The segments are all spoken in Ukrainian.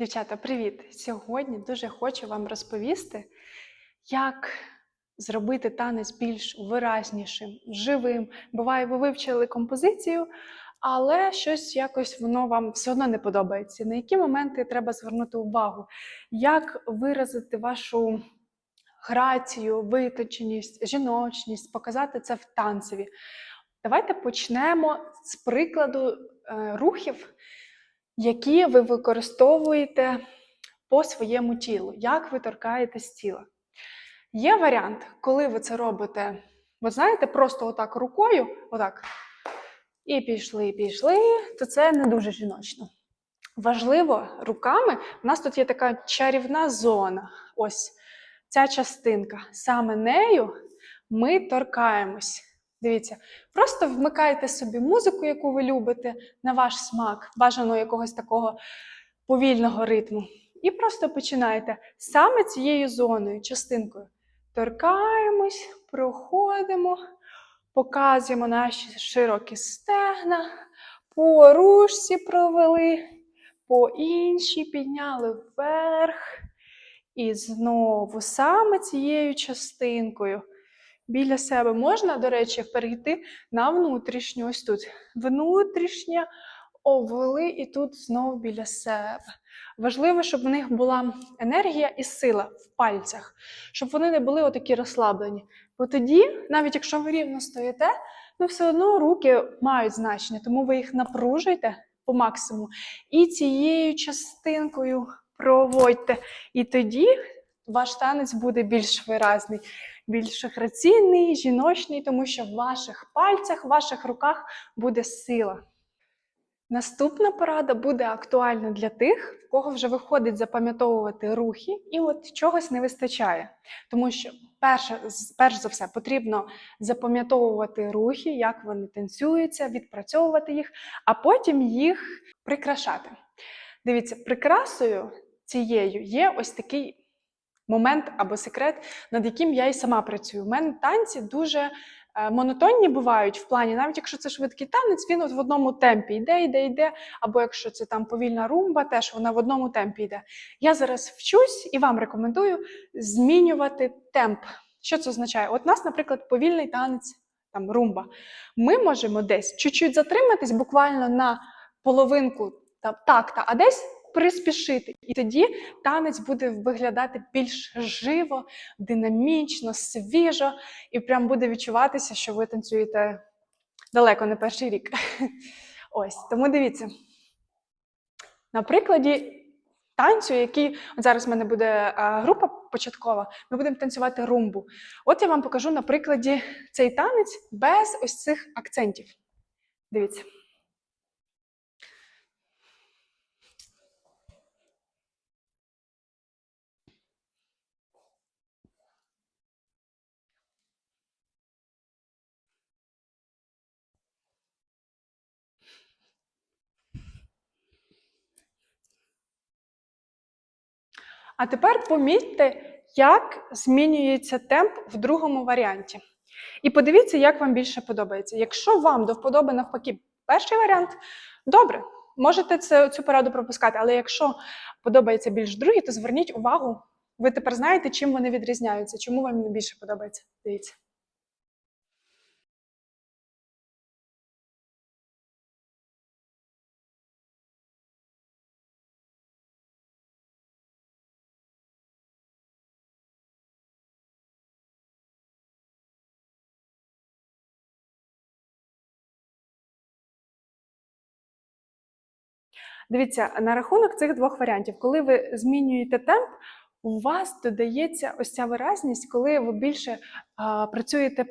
Дівчата, привіт! Сьогодні дуже хочу вам розповісти, як зробити танець більш виразнішим, живим. Буває, ви вивчили композицію, але щось якось воно вам все одно не подобається. На які моменти треба звернути увагу? Як виразити вашу грацію, виточеність, жіночність, показати це в танцеві? Давайте почнемо з прикладу е, рухів які ви використовуєте по своєму тілу, як ви торкаєтесь тіла. Є варіант, коли ви це робите, ви знаєте, просто отак рукою, отак, і пішли, і пішли, то це не дуже жіночно. Важливо руками, у нас тут є така чарівна зона. Ось ця частинка. Саме нею ми торкаємось. Дивіться, просто вмикайте собі музику, яку ви любите, на ваш смак, бажано якогось такого повільного ритму. І просто починайте саме цією зоною, частинкою. Торкаємось, проходимо, показуємо наші широкі стегна, по ручці провели, по іншій підняли вверх. І знову саме цією частинкою біля себе. Можна, до речі, перейти на внутрішню. Ось тут. Внутрішня овели і тут знову біля себе. Важливо, щоб в них була енергія і сила в пальцях, щоб вони не були отакі розслаблені. Бо тоді, навіть якщо ви рівно стоїте, ну все одно руки мають значення, тому ви їх напружуйте по максимуму. І цією частинкою проводьте. І тоді ваш танець буде більш виразний більш граційний, жіночний, тому що в ваших пальцях, в ваших руках буде сила. Наступна порада буде актуальна для тих, в кого вже виходить запам'ятовувати рухи, і от чогось не вистачає. Тому що, перше, перш за все, потрібно запам'ятовувати рухи, як вони танцюються, відпрацьовувати їх, а потім їх прикрашати. Дивіться, прикрасою цією є ось такий момент або секрет, над яким я і сама працюю. У мене танці дуже е, монотонні бувають в плані, навіть якщо це швидкий танець, він от в одному темпі йде, йде, йде. Або якщо це там повільна румба, теж вона в одному темпі йде. Я зараз вчусь і вам рекомендую змінювати темп. Що це означає? От у нас, наприклад, повільний танець, там румба. Ми можемо десь чуть-чуть затриматись, буквально на половинку та, такта, а десь приспішити. І тоді танець буде виглядати більш живо, динамічно, свіжо, і прям буде відчуватися, що ви танцюєте далеко не перший рік. Ось, тому дивіться. На прикладі танцю, який от зараз в мене буде група початкова, ми будемо танцювати румбу. От я вам покажу на прикладі цей танець без ось цих акцентів. Дивіться. А тепер помітьте, як змінюється темп в другому варіанті. І подивіться, як вам більше подобається. Якщо вам до вподоби навпаки перший варіант, добре, можете це, цю пораду пропускати, але якщо подобається більш другий, то зверніть увагу, ви тепер знаєте, чим вони відрізняються, чому вам більше подобається. Дивіться. Дивіться, на рахунок цих двох варіантів, коли ви змінюєте темп, у вас додається ось ця виразність, коли ви більше а, працюєте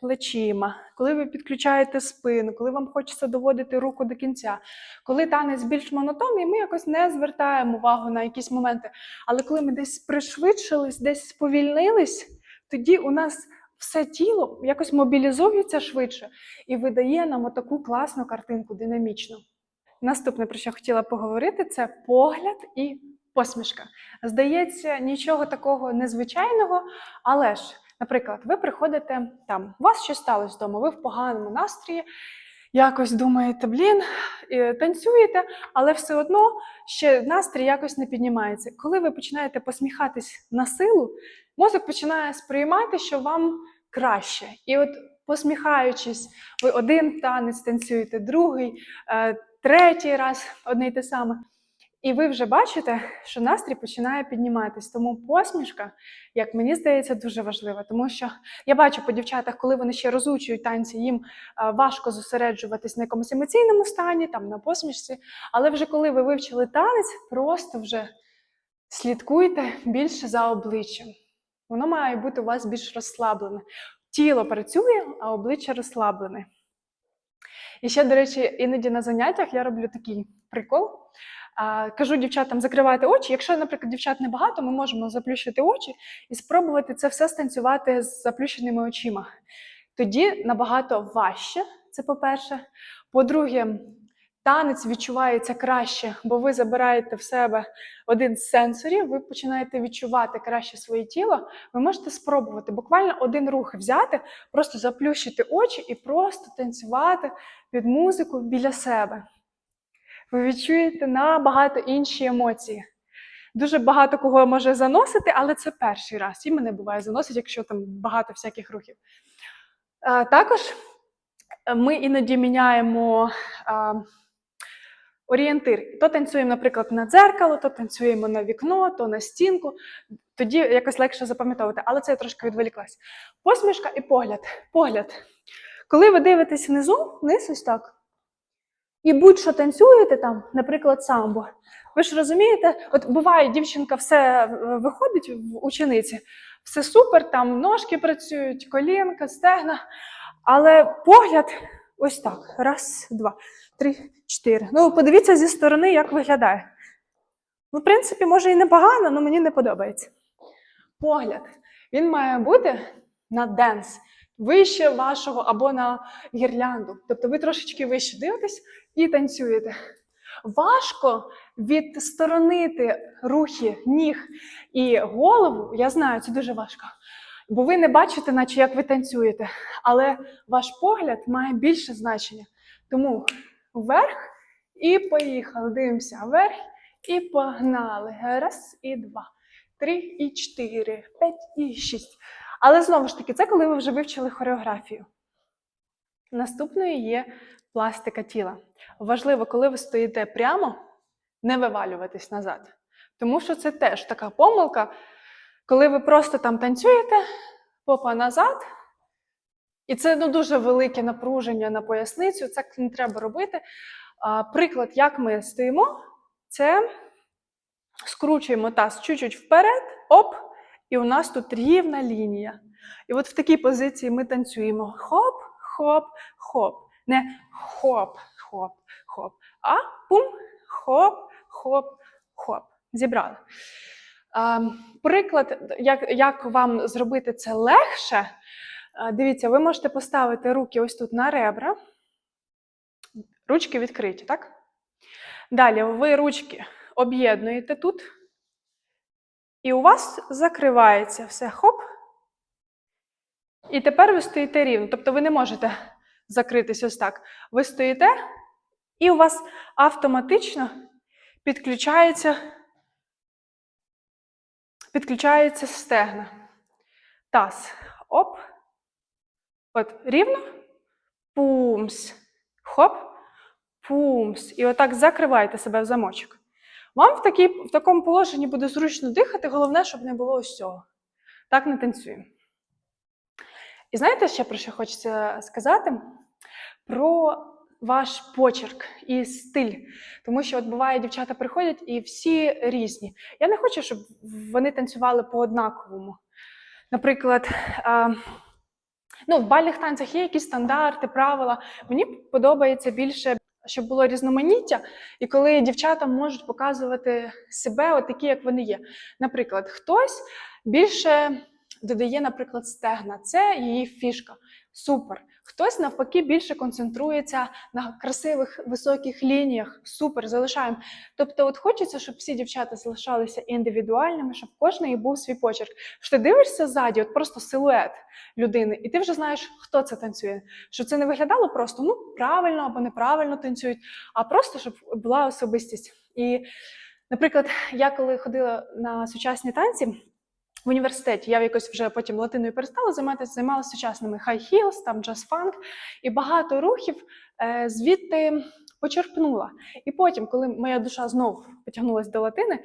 плечима, коли ви підключаєте спину, коли вам хочеться доводити руку до кінця. Коли танець більш монотонний, ми якось не звертаємо увагу на якісь моменти. Але коли ми десь пришвидшились, десь сповільнились, тоді у нас все тіло якось мобілізується швидше і видає нам отаку класну картинку, динамічну. Наступне, про що хотіла поговорити, це погляд і посмішка. Здається, нічого такого незвичайного, але ж, наприклад, ви приходите там, у вас щось сталося вдома, ви в поганому настрої, якось думаєте, блін, танцюєте, але все одно ще настрій якось не піднімається. Коли ви починаєте посміхатись на силу, мозок починає сприймати, що вам краще. І от посміхаючись, ви один танець танцюєте, другий, е, третій раз одне й те саме. І ви вже бачите, що настрій починає підніматись. Тому посмішка, як мені здається, дуже важлива. Тому що я бачу по дівчатах, коли вони ще розучують танці, їм важко зосереджуватись на якомусь емоційному стані, там на посмішці. Але вже коли ви вивчили танець, просто вже слідкуйте більше за обличчям. Воно має бути у вас більш розслаблене. Тіло працює, а обличчя розслаблене. І ще, до речі, іноді на заняттях я роблю такий прикол. Кажу дівчатам закривайте очі. Якщо, наприклад, дівчат небагато, ми можемо заплющити очі і спробувати це все станцювати з заплющеними очима. Тоді набагато важче, це по-перше. По-друге, танець відчувається краще, бо ви забираєте в себе один з сенсорів, ви починаєте відчувати краще своє тіло. Ви можете спробувати буквально один рух взяти, просто заплющити очі і просто танцювати під музику біля себе. Ви відчуєте набагато інші емоції. Дуже багато кого може заносити, але це перший раз. І мене буває заносить, якщо там багато всяких рухів. А, також е, ми іноді міняємо а, орієнтир. То танцюємо, наприклад, на дзеркало, то танцюємо на вікно, то на стінку. Тоді якось легше запам'ятовувати, але це я трошки відволіклась. Посмішка і погляд. Погляд. Коли ви дивитесь внизу, вниз ось так. І будь-що танцюєте там, наприклад, самбо. Ви ж розумієте, от буває, дівчинка все е, виходить в учениці, все супер, там ножки працюють, колінка, стегна. Але погляд ось так. Раз, два, три, чотири. Ну, подивіться зі сторони, як виглядає. Ну, в принципі, може і непогано, але мені не подобається. Погляд. Він має бути на денс, вище вашого або на гірлянду. Тобто ви трошечки вище дивитесь і танцюєте. Важко відсторонити рухи ніг і голову. Я знаю, це дуже важко. Бо ви не бачите, наче як ви танцюєте, але ваш погляд має більше значення. Тому вверх і поїхали. Дивимося вверх і погнали. Раз і два, три і чотири, п'ять і шість. Але знову ж таки, це коли ви вже вивчили хореографію. Наступною є пластика тіла. Важливо, коли ви стоїте прямо, не вивалюватись назад. Тому що це теж така помилка, коли ви просто там танцюєте, попа назад, і це ну, дуже велике напруження на поясницю, це не треба робити. А, приклад, як ми стоїмо, це скручуємо таз чуть-чуть вперед, оп, і у нас тут рівна лінія. І от в такій позиції ми танцюємо хоп, хоп, хоп. Не хоп, хоп, хоп, а пум, хоп, хоп, хоп. Зібрали. Приклад, як, як вам зробити це легше. Дивіться, ви можете поставити руки ось тут на ребра. Ручки відкриті, так? Далі ви ручки об'єднуєте тут. І у вас закривається все хоп. І тепер ви стоїте рівно. Тобто ви не можете закритись ось так. Ви стоїте, і у вас автоматично підключається, підключається стегна. Таз. Оп. От рівно. Пумс. Хоп. Пумс. І отак закриваєте себе в замочок. Вам в, такій, в такому положенні буде зручно дихати, головне, щоб не було ось цього. Так не танцюємо. І знаєте, ще про що хочеться сказати? Про ваш почерк і стиль. Тому що от буває, дівчата приходять і всі різні. Я не хочу, щоб вони танцювали по однаковому. Наприклад, ну, в бальних танцях є якісь стандарти, правила. Мені подобається більше, щоб було різноманіття, і коли дівчата можуть показувати себе, от такі, як вони є. Наприклад, хтось більше додає, наприклад, стегна. Це її фішка. Супер. Хтось навпаки більше концентрується на красивих високих лініях. Супер, залишаємо. Тобто, от хочеться, щоб всі дівчата залишалися індивідуальними, щоб в кожної був свій почерк. Що ти дивишся ззаді, от просто силует людини, і ти вже знаєш, хто це танцює. Щоб це не виглядало просто ну правильно або неправильно танцюють, а просто щоб була особистість. І, наприклад, я коли ходила на сучасні танці. В університеті я якось вже потім латиною перестала займатися, займалася сучасними high heels, там funk, і багато рухів е, звідти почерпнула. І потім, коли моя душа знов потягнулася до латини,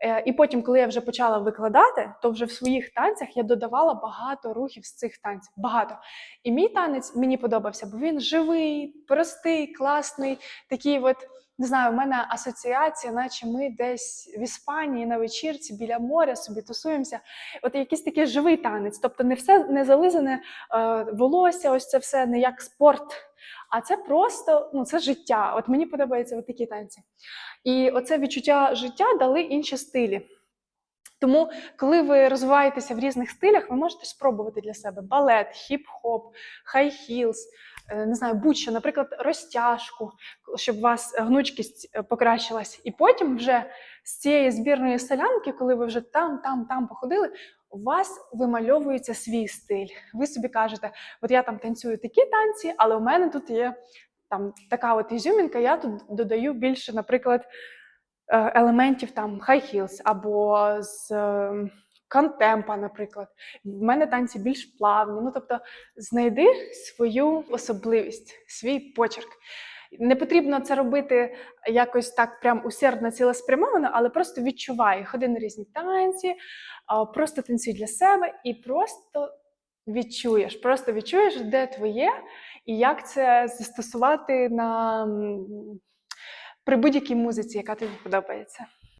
е, і потім, коли я вже почала викладати, то вже в своїх танцях я додавала багато рухів з цих танців. Багато. І мій танець мені подобався, бо він живий, простий, класний, такий от. Не знаю, у мене асоціація, наче ми десь в Іспанії на вечірці біля моря собі тусуємося. От якийсь такий живий танець. Тобто не все не зализане е, волосся, ось це все не як спорт, а це просто ну, це життя. От мені подобаються от такі танці. І оце відчуття життя дали інші стилі. Тому, коли ви розвиваєтеся в різних стилях, ви можете спробувати для себе балет, хіп-хоп, хай-хілс, не знаю, будь-що, наприклад, розтяжку, щоб у вас гнучкість е, покращилась. І потім вже з цієї збірної солянки, коли ви вже там, там, там походили, у вас вимальовується свій стиль. Ви собі кажете, от я там танцюю такі танці, але у мене тут є там така от ізюмінка, я тут додаю більше, наприклад, е, елементів там high heels або з контемпа, наприклад. В мене танці більш плавні. Ну, тобто, знайди свою особливість, свій почерк. Не потрібно це робити якось так прям усердно цілеспрямовано, але просто відчувай, ходи на різні танці, просто танцюй для себе і просто відчуєш, просто відчуєш, де твоє, і як це застосувати на, при будь-якій музиці, яка тобі подобається.